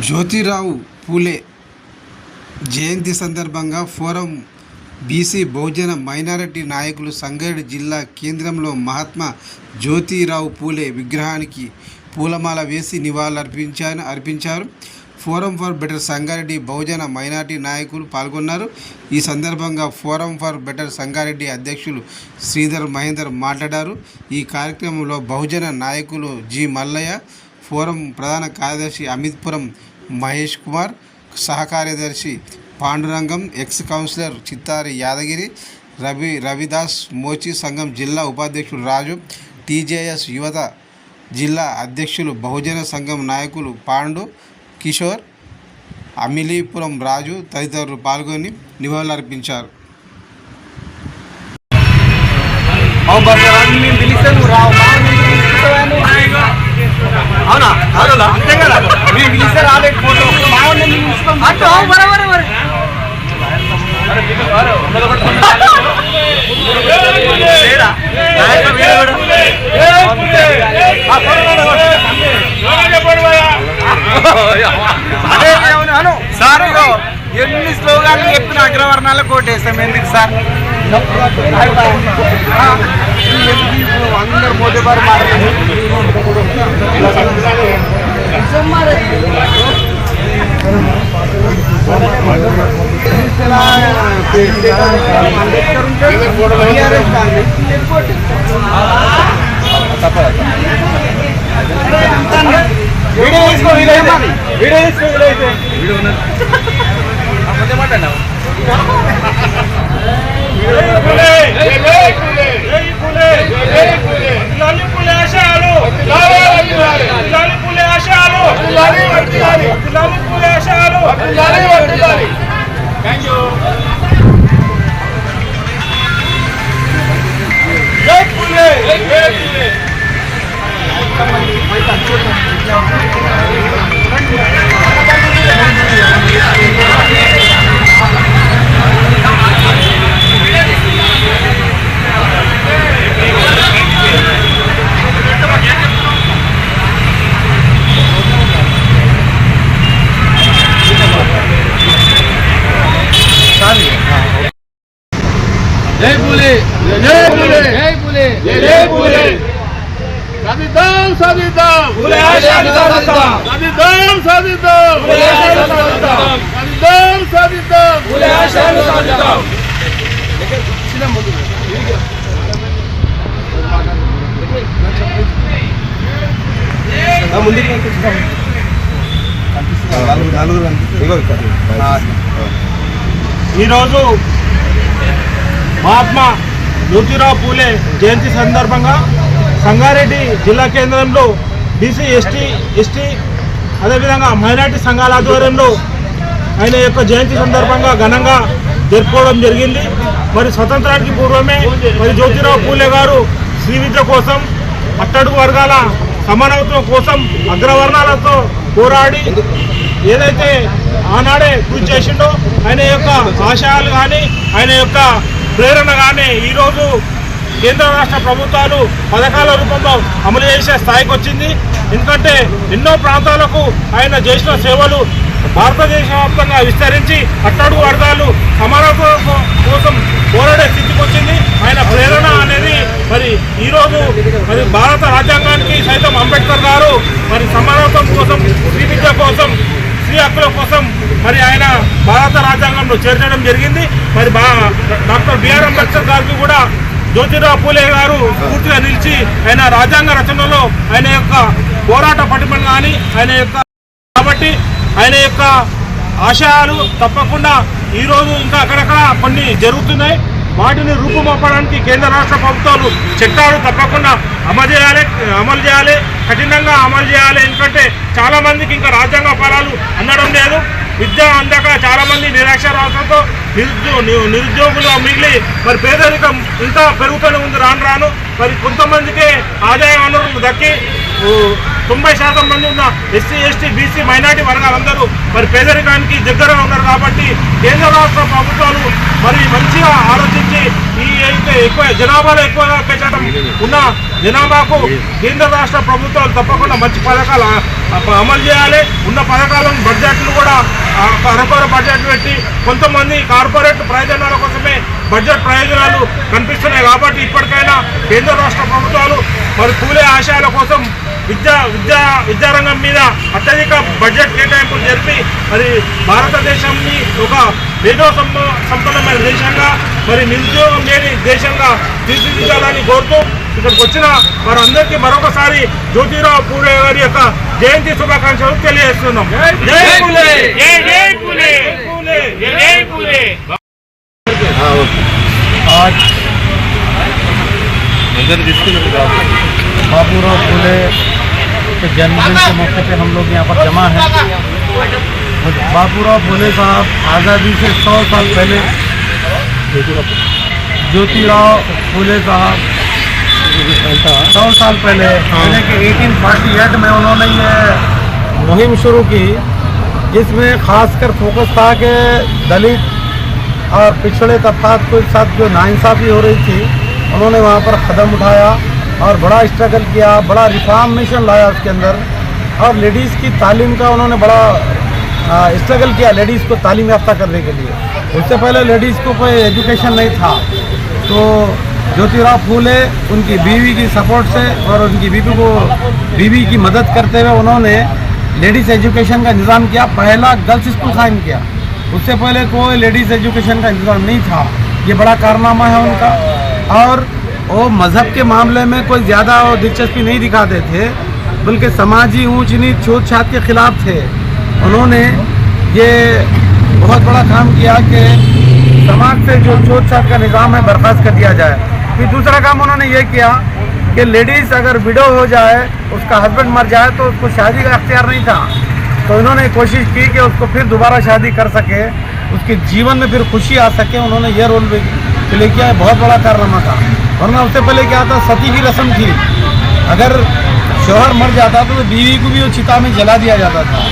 జ్యోతిరావు పూలే. జయంతి సందర్భంగా forum BC బహుజన minority నాయకులు సంగారెడ్డి జిల్లా కేంద్రంలో మహాత్మా జ్యోతిరావు పూలే విగ్రహానికి పూలమాల వేసి నివాళులర్పించారు అర్పించారు. Forum for better Sangareddy Bahujan minority నాయకులు పాల్గొన్నారు. ఈ సందర్భంగా ఫోరం ఫర్ బెటర్ సంగారెడ్డి అధ్యక్షులు శ్రీధర్ మహేందర్ మాట్లాడారు. ఈ కార్యక్రమంలో బహుజన నాయకులు జి మల్లయ్య ఫోరం ప్రధాన కార్యదర్శి అమిత్పురం మహేష్ కుమార్ సహకార్యదర్శి పాండురంగం ఎక్స్ కౌన్సిలర్ చిత్తారి యాదగిరి రవి రవిదాస్ మోచి సంఘం జిల్లా ఉపాధ్యక్షుడు రాజు టీజేఎస్ యువత జిల్లా అధ్యక్షులు బహుజన సంఘం నాయకులు పాండు కిషోర్ అమిలీపురం రాజు తదితరులు పాల్గొని నివాళులర్పించారు. పిలిస్తే నువ్వు రావు సార్ ఎన్ని స్లోగాలు చెప్పిన అగ్రవర్ణాలకు కోటేస్తాం. ఎందుకు సార్? అందరు మోదీ గారు వీడియో తీసుకో వీడియో తీసుకో. వీడియో ఉన్నది జై పూలే జై పూలే జై పూలే జై పూలే సాధిద్దాం సాధిద్దాం సాధిద్దాం. సాధిద్దాం సాధిద్దాం సాధిద్దాం. ఆశయాలు సాధిద్దాం. ఈరోజు మహాత్మా జ్యోతిరావు పూలే జయంతి సందర్భంగా సంగారెడ్డి జిల్లా కేంద్రంలో బీసీ ఎస్టీ ఎస్టీ అదేవిధంగా మైనార్టీ సంఘాల ఆధ్వర్యంలో ఆయన యొక్క జయంతి సందర్భంగా ఘనంగా జరుపుకోవడం జరిగింది. మరి స్వతంత్రానికి పూర్వమే మరి జ్యోతిరావు పూలే గారు శ్రీ విద్య కోసం అట్టడుగు వర్గాల సమానత్వం కోసం అగ్రవర్ణాలతో పోరాడి ఏదైతే ఆనాడే కృషి చేసిండో ఆయన యొక్క ఆశయాలు కానీ ఆయన యొక్క ప్రేరణ కానీ ఈరోజు కేంద్ర రాష్ట్ర ప్రభుత్వాలు పథకాల రూపంలో అమలు చేసే స్థాయికి వచ్చింది. ఎందుకంటే ఎన్నో ప్రాంతాలకు ఆయన చేసిన సేవలు భారతదేశ వ్యాప్తంగా విస్తరించి అట్టడుగు వర్గాలు సమానత్వం కోసం పోరాడే స్థితికి వచ్చింది. ఆయన ప్రేరణ అనేది మరి ఈరోజు మరి భారత రాజ్యాంగానికి సైతం అంబేద్కర్ గారు మరి సమానత్వం కోసం శ్రీ విద్య కోసం స్త్రీ హక్కుల కోసం మరి ఆయన భారత రాజ్యాంగంలో చేర్చడం జరిగింది. మరి డాక్టర్ బిఆర్ అంబేద్కర్ గారికి కూడా జ్యోతిరావు పూలే గారు పూర్తిగా నిలిచి ఆయన రాజ్యాంగ రచనలో ఆయన యొక్క పోరాట పటిమను కానీ ఆయన యొక్క కాబట్టి ఆయన యొక్క ఆశయాలు తప్పకుండా ఈరోజు ఇంకా అక్కడక్కడ కొన్ని జరుగుతున్నాయి. వాటిని రూపుమాపడానికి కేంద్ర రాష్ట్ర ప్రభుత్వాలు చట్టాలు తప్పకుండా అమలు చేయాలి అమలు చేయాలి. కఠినంగా అమలు చేయాలి. ఎందుకంటే చాలా మందికి ఇంకా రాజ్యాంగ ఫలాలు అందడం లేదు. విద్య అందక చాలా మంది నిరాక్షరాలతో నిరుద్యో నిరుద్యోగులు మిగిలి మరి పేదరికం ఇంకా పెరుగుతూనే ఉంది రాను రాను. మరి కొంతమందికే ఆదాయ వనరులు దక్కి తొంభై శాతం మంది ఉన్న ఎస్సీ ఎస్టీ బీసీ మైనార్టీ వర్గాలందరూ మరి పేదరికానికి దగ్గరగా ఉన్నారు కాబట్టి కేంద్ర రాష్ట్ర ప్రభుత్వాలు మరి మంచిగా ఆలోచించి ఈ అయితే ఎక్కువ జనాభాలో ఎక్కువగా పెంచడం ఉన్న జనాభాకు కేంద్ర రాష్ట్ర ప్రభుత్వాలు తప్పకుండా మంచి పథకాలు అమలు చేయాలి. ఉన్న పథకాలను బడ్జెట్లు కూడా అరకొర బడ్జెట్ పెట్టి కొంతమంది కార్పొరేట్ ప్రయోజనాల కోసమే బడ్జెట్ ప్రయోజనాలు కనిపిస్తున్నాయి కాబట్టి ఇప్పటికైనా కేంద్ర రాష్ట్ర ప్రభుత్వాలు మరి కూలే ఆశయాల కోసం విద్యా విద్యా విద్యారంగం మీద అత్యధిక బడ్జెట్ కేటాయింపులు జరిపి మరి భారతదేశాన్ని ఒక మేధో సంప సంపన్నమైన దేశంగా మరి నిరుద్యోగం లేని దేశంగా తీర్చిదిద్దాలని కోరుతూ ఇక్కడికి వచ్చిన వారందరికీ మరొకసారి జ్యోతిరావు పూలే గారి యొక్క జయంతి శుభాకాంక్షలు తెలియజేస్తున్నాం. జై పూలే के जन्मदिन के मौके पे हम लोग यहाँ पर जमा हैं। बापूराव भोले साहब आज़ादी से सौ साल पहले ज्योतिराव भोले साहब सौ साल पहले एटीन फोर्टी एट में उन्होंने ये मुहिम शुरू की, जिसमें खासकर फोकस था कि दलित और पिछड़े तबकात के साथ जो नाइंसाफ़ी हो रही थी, उन्होंने वहाँ पर कदम उठाया। और बड़ा स्ट्रगल किया, बड़ा रिफॉर्मेशन लाया उसके अंदर। और लेडीज़ की तालीम का उन्होंने बड़ा स्ट्रगल किया लेडीज़ को तालीम याफ्ता करने के लिए। उससे पहले लेडीज़ को कोई एजुकेशन नहीं था। तो ज्योतिराव फूले उनकी बीवी की सपोर्ट से और उनकी बीवी को, बीवी की मदद करते हुए उन्होंने लेडीज़ एजुकेशन का इंतज़ाम किया। पहला गर्ल्स स्कूल कायम किया। उससे पहले कोई लेडीज़ एजुकेशन का इंतज़ाम नहीं था। ये बड़ा कारनामा है उनका। और वो मज़हब के मामले में कोई ज़्यादा दिलचस्पी नहीं दिखाते थे, बल्कि समाजी ऊंच नीच छूत छात के खिलाफ थे। उन्होंने ये बहुत बड़ा काम किया कि समाज से जो छूत छात का निज़ाम है, बर्खास्त कर दिया जाए। फिर दूसरा काम उन्होंने ये किया कि लेडीज़ अगर विडो हो जाए, उसका हस्बैंड मर जाए तो उसको शादी का अख्तियार नहीं था। तो इन्होंने कोशिश की कि उसको फिर दोबारा शादी कर सके, उसके जीवन में फिर खुशी आ सके। उन्होंने ये रोल प्ले किया बहुत बड़ा कारनामा था। वरना उससे पहले क्या था, सती की रस्म थी। अगर शोहर मर जाता तो बीवी को भी वो चिता में जला दिया जाता था।